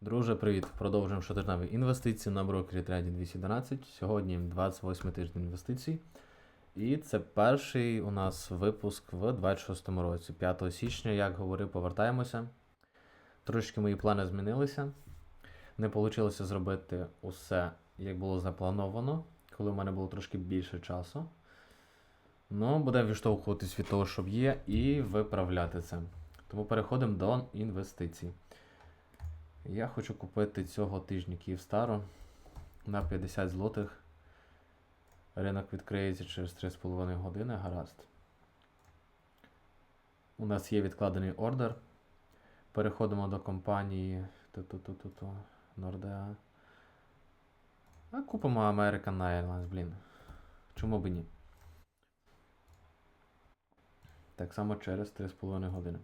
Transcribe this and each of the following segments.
Друже, привіт! Продовжуємо щотижневі інвестиції на брокері Трейдінг 212. Сьогодні 28 тиждень інвестицій. І це перший у нас випуск в 26 році. 5 січня, як говорив, повертаємося. Трошки мої плани змінилися. Не вийшло зробити усе, як було заплановано, коли в мене було трошки більше часу. Ну, будемо відштовхуватись від того, що є, і виправляти це. Тому переходимо до інвестицій. Я хочу купити цього тижня Київстару на 50 злотих. Ринок відкриється через 3,5 години. Гаразд. У нас є відкладений ордер. Переходимо до компанії ту-ту-ту-ту-ту, Nordea. А купимо American Airlines, блін. Чому б ні? Так само через 3,5 години.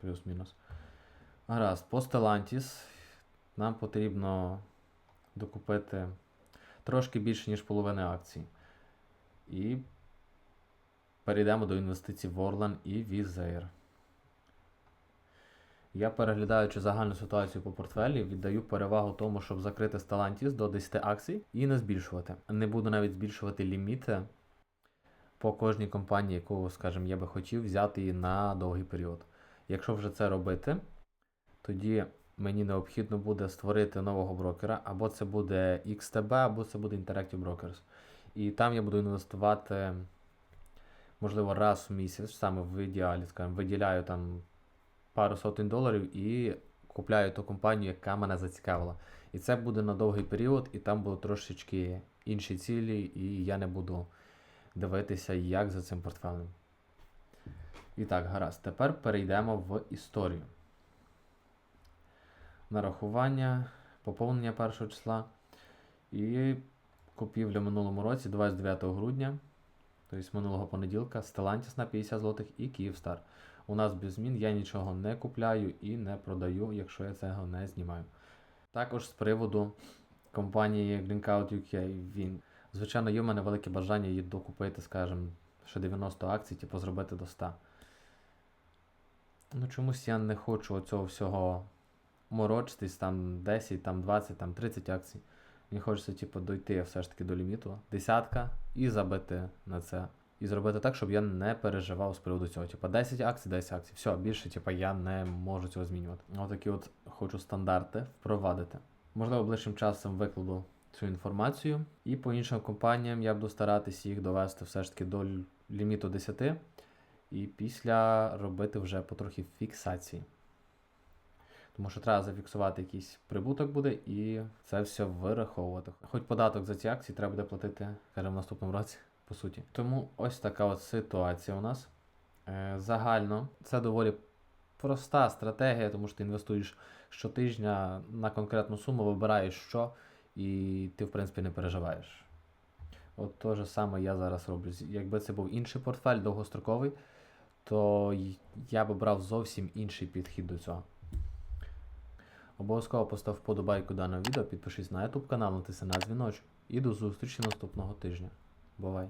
Плюс-мінус. Гаразд, по Stellantis нам потрібно докупити трошки більше, ніж половини акцій. І перейдемо до інвестицій в Orlan і Візейр. Я, переглядаючи загальну ситуацію по портфелі, віддаю перевагу тому, щоб закрити Stellantis до 10 акцій і не збільшувати. Не буду навіть збільшувати ліміти по кожній компанії, яку, скажімо, я би хотів взяти її на довгий період. Якщо вже це робити, тоді мені необхідно буде створити нового брокера, або це буде XTB, або це буде Interactive Brokers. І там я буду інвестувати, можливо, раз в місяць, саме в ідеалі, скажімо, виділяю там пару сотень доларів і купляю ту компанію, яка мене зацікавила. І це буде на довгий період, і там будуть трошечки інші цілі, і я не буду дивитися, як за цим портфелем. І так, гаразд. Тепер перейдемо в історію. Нарахування, поповнення першого числа. І купівля минулому році, 29 грудня, тобто минулого понеділка, Stellantis на 50 злотих і Київстар. У нас без змін я нічого не купляю і не продаю, якщо я цього не знімаю. Також з приводу компанії Greencout UK, він, звичайно, є в мене велике бажання її докупити, скажімо, ще 90 акцій, типу зробити до 100. Ну чомусь я не хочу оцього всього морочитись, там 10, там 20, там 30 акцій. Мені хочеться, типу, дойти все ж таки до ліміту, десятка, і забити на це. І зробити так, щоб я не переживав з приводу цього. Типа 10 акцій, 10 акцій. Все, більше, типа, я не можу цього змінювати. Отакі от хочу стандарти впровадити. Можливо, ближчим часом викладу цю інформацію. І по іншим компаніям я буду старатися їх довести все ж таки до ліміту 10. І після робити вже потрохи фіксації. Тому що треба зафіксувати якийсь прибуток буде і це все вираховувати. Хоч податок за ці акції треба буде платити, скажімо, в наступному році, по суті. Тому ось така от ситуація у нас. Е, загально це доволі проста стратегія, тому що ти інвестуєш щотижня на конкретну суму, вибираєш що, і ти, в принципі, не переживаєш. От те же саме я зараз роблю. Якби це був інший портфель довгостроковий, то я би брав зовсім інший підхід до цього. Обов'язково постав вподобайку даного відео, підпишись на YouTube канал, натисни на дзвіночок. І до зустрічі наступного тижня. Бувай!